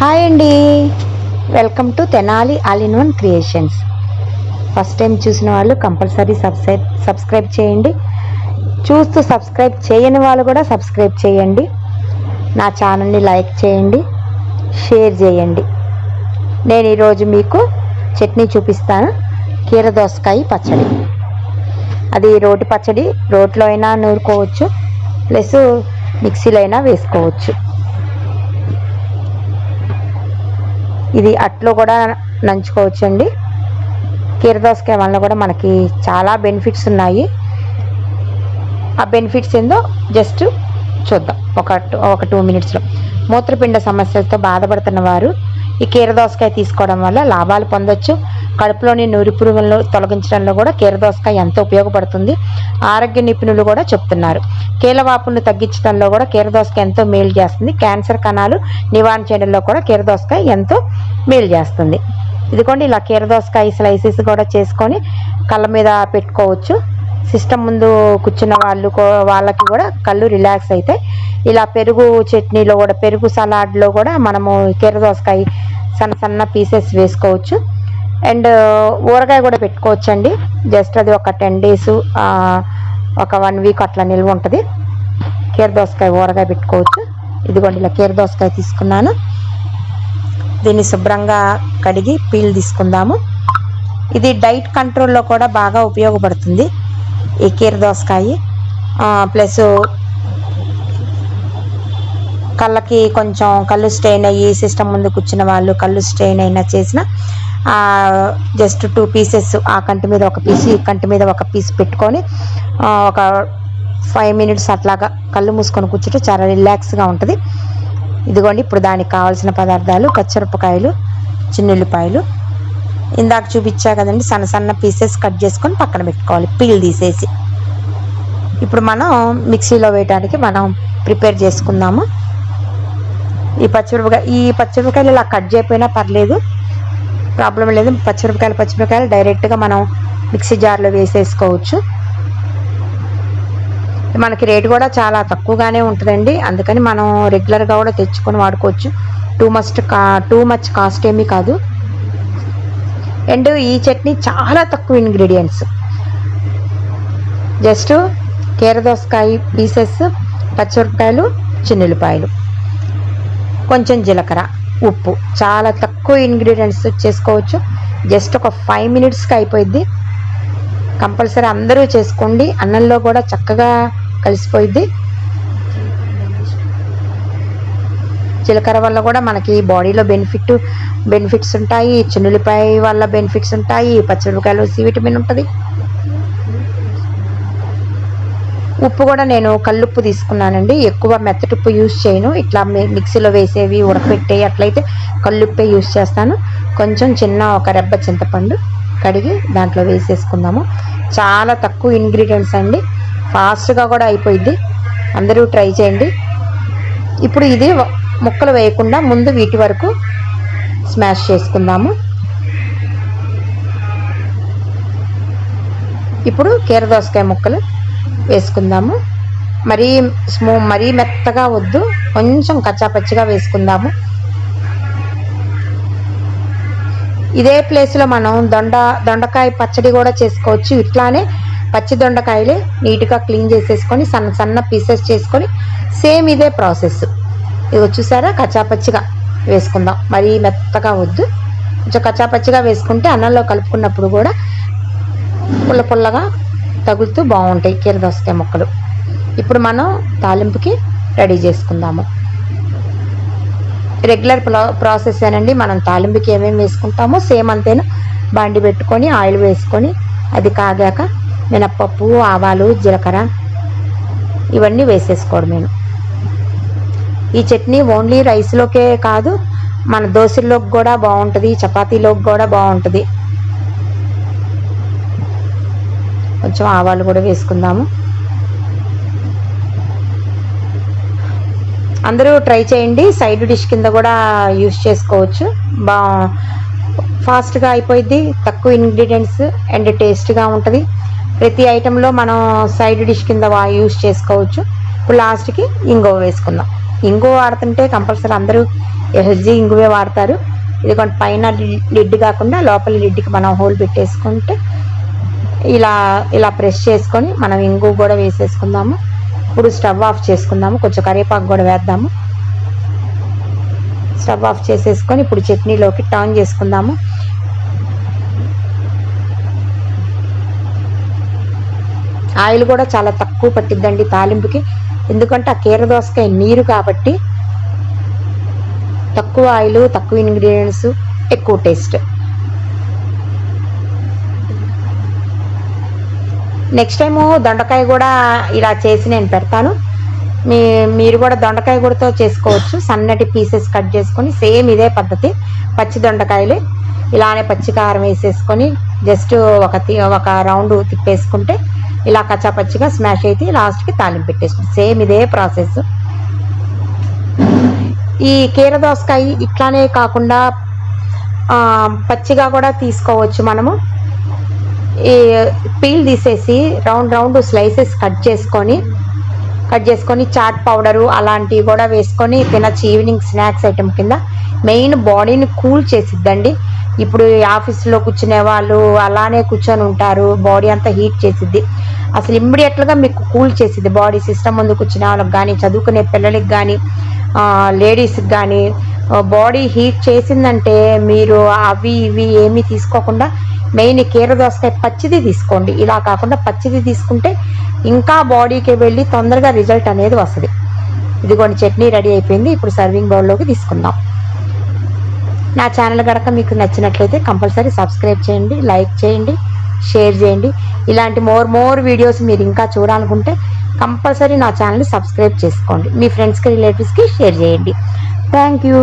Hi అండి. Welcome to Tenali all in one creations first time చూసిన వాళ్ళు compulsory subscribe subscribe చేయండి. చూస్తూ సబ్స్క్రైబ్ చేయని వాళ్ళు కూడా సబ్స్క్రైబ్ చేయండి. నా ఛానల్ని లైక్ చేయండి. షేర్ చేయండి. నేను ఈరోజు మీకు చట్నీ చూపిస్తాను. కీర దోసకాయ పచ్చడి. అది రోటి పచ్చడి రోట్లో అయినా నూరుకోవచ్చు. ప్లస్ మిక్సీలో అయినా వేసుకోవచ్చు. ఇది అట్లో కూడా నంచుకోవచ్చు అండి కీరదోసకాయ వల్ల కూడా మనకి చాలా బెనిఫిట్స్ ఉన్నాయి. ఆ బెనిఫిట్స్ ఏందో జస్ట్ చూద్దాం. ఒక ఒక టూ మినిట్స్లో మూత్రపిండ సమస్యలతో బాధపడుతున్న వారు ఈ కీరదోసకాయ తీసుకోవడం వల్ల లాభాలు పొందొచ్చు. కడుపులోని నూరి పురుగులను తొలగించడంలో కూడా కీరదోసకాయ ఎంతో ఉపయోగపడుతుంది. ఆరోగ్య నిపుణులు కూడా చెప్తున్నారు. కీలవాపును తగ్గించడంలో కూడా కీరదోసకాయ ఎంతో మేలు చేస్తుంది. క్యాన్సర్ కణాలు నివారణ చేయడంలో కూడా కీరదోసకాయ ఎంతో మేలు చేస్తుంది. ఇదిగోండి ఇలా కీరదోసకాయ స్లైసెస్ కూడా చేసుకొని కళ్ళ మీద పెట్టుకోవచ్చు. సిస్టమ్ ముందు కూర్చున్న వాళ్ళు వాళ్ళకి కూడా కళ్ళు రిలాక్స్ అవుతాయి ఇలా పెరుగు చట్నీలో కూడా పెరుగు సలాడ్లో కూడా మనము కీరదోసకాయ సన్న సన్న పీసెస్ వేసుకోవచ్చు. అండ్ ఊరగాయ కూడా పెట్టుకోవచ్చండి. జస్ట్ అది ఒక టెన్ డేస్ ఒక వన్ వీక్ అట్లా నిల్వ ఉంటుంది. కీర దోసకాయ ఊరగాయ పెట్టుకోవచ్చు. ఇదిగోండి ఇలా కీర దోసకాయ తీసుకున్నాను. దీన్ని శుభ్రంగా కడిగి పీల్ తీసుకుందాము. ఇది డైట్ కంట్రోల్లో కూడా బాగా ఉపయోగపడుతుంది ఈ కీర దోసకాయ. ప్లస్ కళ్ళకి కొంచెం కళ్ళు స్ట్రెయిన్ అయ్యి సిస్టమ్ ముందు కూర్చున్న వాళ్ళు కళ్ళు స్ట్రెయిన్ అయినా చేసిన జస్ట్ టూ పీసెస్ ఆ కంటి మీద ఒక పీస్ ఈ కంటి మీద ఒక పీస్ పెట్టుకొని ఒక ఫైవ్ మినిట్స్ అట్లాగా కళ్ళు మూసుకొని కూర్చుంటే చాలా రిలాక్స్గా ఉంటుంది. ఇదిగోండి ఇప్పుడు దానికి కావాల్సిన పదార్థాలు పచ్చిమిరపకాయలు చిన్నుల్లిపాయలు. ఇందాక చూపించా కదండి సన్న సన్న పీసెస్ కట్ చేసుకొని పక్కన పెట్టుకోవాలి పీల్ తీసేసి. ఇప్పుడు మనం మిక్సీలో వేయడానికి మనం ప్రిపేర్ చేసుకుందాము. ఈ పచ్చిమిరపకాయ ఈ పచ్చిమిరపకాయలు ఇలా కట్ చేయకపోయినా పర్లేదు. ప్రాబ్లం లేదు. పచ్చిమిరపకాయలు పచ్చిమిరపకాయలు డైరెక్ట్గా మనం మిక్సీ జార్లో వేసేసుకోవచ్చు. మనకి రేటు కూడా చాలా తక్కువగానే ఉంటుందండి. అందుకని మనం రెగ్యులర్గా కూడా తెచ్చుకొని వాడుకోవచ్చు. టూ మస్ట్ కా టూ మచ్ కాస్ట్ ఏమీ కాదు. అండ్ ఈ చట్నీ చాలా తక్కువ ఇంగ్రీడియంట్స్. జస్ట్ కీరదోసకాయ పీసెస్ పచ్చిమిరపకాయలు చిన్నులపాయలు. కొంచెం జీలకర్ర. ఉప్పు. చాలా తక్కువ ఇంగ్రీడియంట్స్ చేసుకోవచ్చు. జస్ట్ ఒక ఫైవ్ మినిట్స్కి అయిపోయింది కంపల్సరీ అందరూ చేసుకోండి. అన్నంలో కూడా చక్కగా కలిసిపోయిద్ది. జీలకర్ర వల్ల కూడా మనకి బాడీలో బెనిఫిట్ బెనిఫిట్స్ ఉంటాయి. చిన్నులపాయ వల్ల బెనిఫిట్స్ ఉంటాయి. పచ్చిమిరపకాయలు సి విటమిన్ ఉంటుంది. ఉప్పు కూడా నేను కల్లుప్పు తీసుకున్నానండి. ఎక్కువ మెత్తటుప్పు యూస్ చేయను. ఇట్లా మిక్సీలో వేసేవి ఉడకపెట్టే అట్లయితే కల్లుప్పే యూస్ చేస్తాను. కొంచెం చిన్న ఒక రెబ్బ చింతపండు కడిగి దాంట్లో వేసేసుకుందాము. చాలా తక్కువ ఇంగ్రీడియంట్స్ అండి. ఫాస్ట్గా కూడా అయిపోయింది అందరూ ట్రై చేయండి. ఇప్పుడు ఇది ముక్కలు వేయకుండా ముందు వీటి వరకు స్మాష్ చేసుకుందాము. ఇప్పుడు కీర దోసకాయ ముక్కలు. వేసుకుందాము. మరీ స్మూ మరీ మెత్తగా వద్దు. కొంచెం కచ్చాపచ్చిగా వేసుకుందాము. ఇదే ప్లేస్లో మనం దొండ దొండకాయ పచ్చడి కూడా చేసుకోవచ్చు. ఇట్లానే పచ్చి దొండకాయలే నీట్గా క్లీన్ చేసేసుకొని సన్న సన్న పీసెస్ చేసుకొని సేమ్ ఇదే ప్రాసెస్. ఇది చూసారా? కచ్చాపచ్చిగా వేసుకుందాం. మరీ మెత్తగా వద్దు. కొంచెం కచ్చాపచ్చిగా వేసుకుంటే అన్నంలో కలుపుకున్నప్పుడు కూడా పుల్ల పుల్లగా తగులుతూ బాగుంటాయి కీర దోసకాయ ముక్కలు. ఇప్పుడు మనం తాలింపుకి రెడీ చేసుకుందాము. రెగ్యులర్ ప్రాసెస్ ఏనండి. మనం తాలింపుకి ఏమేమి వేసుకుంటామో సేమ్ అంతేనా? బండి పెట్టుకొని ఆయిల్ వేసుకొని అది కాగాక మినప్పప్పు ఆవాలు జీలకర్ర ఇవన్నీ వేసేసుకోవడం నేను. ఈ చట్నీ ఓన్లీ రైస్లోకే కాదు మన దోశల్లోకి కూడా బాగుంటుంది చపాతీలోకి కూడా బాగుంటుంది. కొంచెం ఆవాలు కూడా వేసుకుందాము. అందరూ ట్రై చేయండి. సైడ్ డిష్ కింద కూడా యూస్ చేసుకోవచ్చు. బా ఫాస్ట్గా అయిపోయింది తక్కువ ఇంగ్రీడియంట్స్ అండ్ టేస్ట్గా ఉంటుంది. ప్రతి ఐటెంలో మనం సైడ్ డిష్ కింద యూస్ చేసుకోవచ్చు. ఇప్పుడు లాస్ట్కి ఇంగువ వేసుకుందాం. ఇంగువ వాడుతుంటే కంపల్సరీ అందరూ హెల్జీ ఇంగువే వాడతారు. ఇది కొంచెం పైన లిడ్ కాకుండా లోపల లిడ్కి మనం హోల్ పెట్టేసుకుంటే ఇలా ఇలా ప్రెస్ చేసుకొని మనం ఇంగు కూడా వేసేసుకుందాము. ఇప్పుడు స్టవ్ ఆఫ్ చేసుకుందాము. కొంచెం కరివేపాకు కూడా వేద్దాము. స్టవ్ ఆఫ్ చేసేసుకొని ఇప్పుడు చట్నీలోకి టర్న్ చేసుకుందాము. ఆయిల్ కూడా చాలా తక్కువ పట్టిద్దండి తాలింపుకి. ఎందుకంటే ఆ కీర దోసకాయ నీరు కాబట్టి తక్కువ ఆయిల్ తక్కువ ఇంగ్రీడియంట్స్ ఎక్కువ టేస్ట్ నెక్స్ట్ టైము దొండకాయ కూడా ఇలా చేసి నేను పెడతాను. మీ మీరు కూడా దొండకాయ కూడాతో చేసుకోవచ్చు. సన్నటి పీసెస్ కట్ చేసుకొని సేమ్ ఇదే పద్ధతి. పచ్చి దొండకాయలు ఇలానే పచ్చి కారం వేసేసుకొని జస్ట్ ఒక ఒక రౌండ్ తిప్పేసుకుంటే ఇలా కచ్చా పచ్చిగా స్మాష్ అయితే లాస్ట్కి తాలింపు పెట్టేసుకుంటే సేమ్ ఇదే ప్రాసెస్ ఈ కీర దోసకాయ ఇట్లానే కాకుండా పచ్చిగా కూడా తీసుకోవచ్చు మనము. ఈ పీల్ తీసేసి రౌండ్ రౌండ్ స్లైసెస్ కట్ చేసుకొని కట్ చేసుకొని చాట్ పౌడరు అలాంటివి కూడా వేసుకొని తినచ్చు ఈవినింగ్ స్నాక్స్ ఐటెం కింద. మెయిన్ బాడీని కూల్ చేసిద్దండి. ఇప్పుడు ఈ ఆఫీస్లో కూర్చునే వాళ్ళు అలానే కూర్చొని ఉంటారు. బాడీ అంతా హీట్ చేసిద్ది. అసలు ఇమ్మీడియట్గా మీకు కూల్ చేసిద్ది. బాడీ సిస్టమ్ ముందు కూర్చునే వాళ్ళకి కానీ చదువుకునే పిల్లలకి కానీ లేడీస్కి కానీ బాడీ హీట్ చేసిందంటే మీరు అవి ఇవి ఏమీ తీసుకోకుండా మెయిన్ కీర దోసకాయ పచ్చిది తీసుకోండి. ఇలా కాకుండా పచ్చిది తీసుకుంటే ఇంకా బాడీకి వెళ్ళి తొందరగా రిజల్ట్ అనేది వస్తుంది. ఇదిగోండి చట్నీ రెడీ అయిపోయింది. ఇప్పుడు సర్వింగ్ బౌల్లోకి తీసుకుందాం. నా ఛానల్ కనుక మీకు నచ్చినట్లయితే కంపల్సరీ సబ్స్క్రైబ్ చేయండి లైక్ చేయండి షేర్ చేయండి. ఇలాంటి మోర్ మోర్ వీడియోస్ మీరు ఇంకా చూడాలనుకుంటే కంపల్సరీ నా ఛానల్ని సబ్స్క్రైబ్ చేసుకోండి. మీ ఫ్రెండ్స్కి రిలేటివ్స్కి షేర్ చేయండి. Thank you